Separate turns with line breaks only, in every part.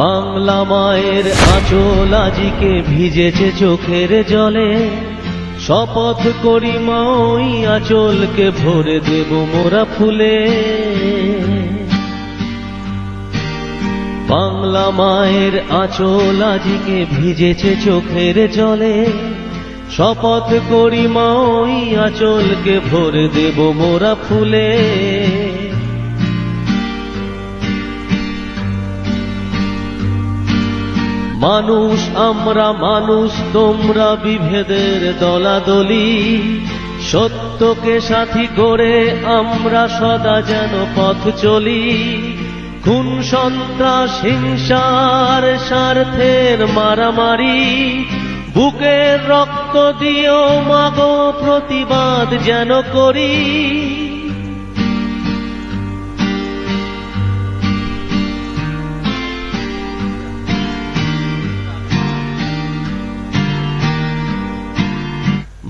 বাংলা মায়ের আঁচল আজিকে ভিজেছে চোখের জলে। শপথ করি মা ওই আঁচলকে ভরে দেব মোরা ফুলে। বাংলা মায়ের আঁচল আজিকে ভিজেছে চোখের জলে। শপথ করি মা ওই আঁচলকে ভরে দেব মোরা ফুলে। মানুষ, আমরা মানুষ, তোমরা বিভেদের দলাদলি। সত্যকে সাথী করে আমরা সদা যেন পথ চলি। খুন, সন্ত্রাস, হিংসার স্বার্থের মারামারি। বুকের রক্ত দিয়েও মাগো প্রতিবাদ যেন করি।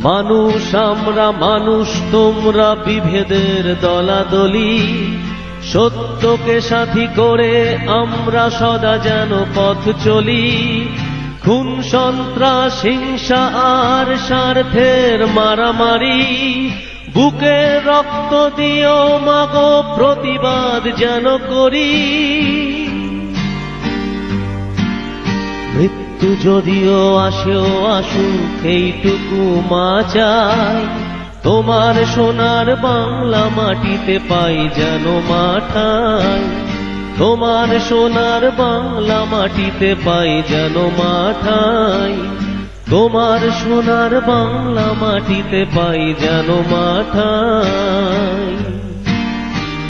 মানুষ আমরা, মানুষ তোমরা, বিভেদের দলাদলি। সত্যকে সাথী করে আমরা সদা যেন পথ চলি। খুন, সন্ত্রাস, হিংসা আর স্বার্থের মারামারি। বুকে রক্ত দিও মাগো প্রতিবাদ যেন করি। মৃত্যু যদিও আসেও আসুক, এইটুকু মা চাই। তোমার সোনার বাংলা মাটিতে পাই যেন মাঠাই। তোমার সোনার বাংলা মাটিতে পাই যেন মাঠাই। তোমার সোনার বাংলা মাটিতে পাই যেন মাঠাই।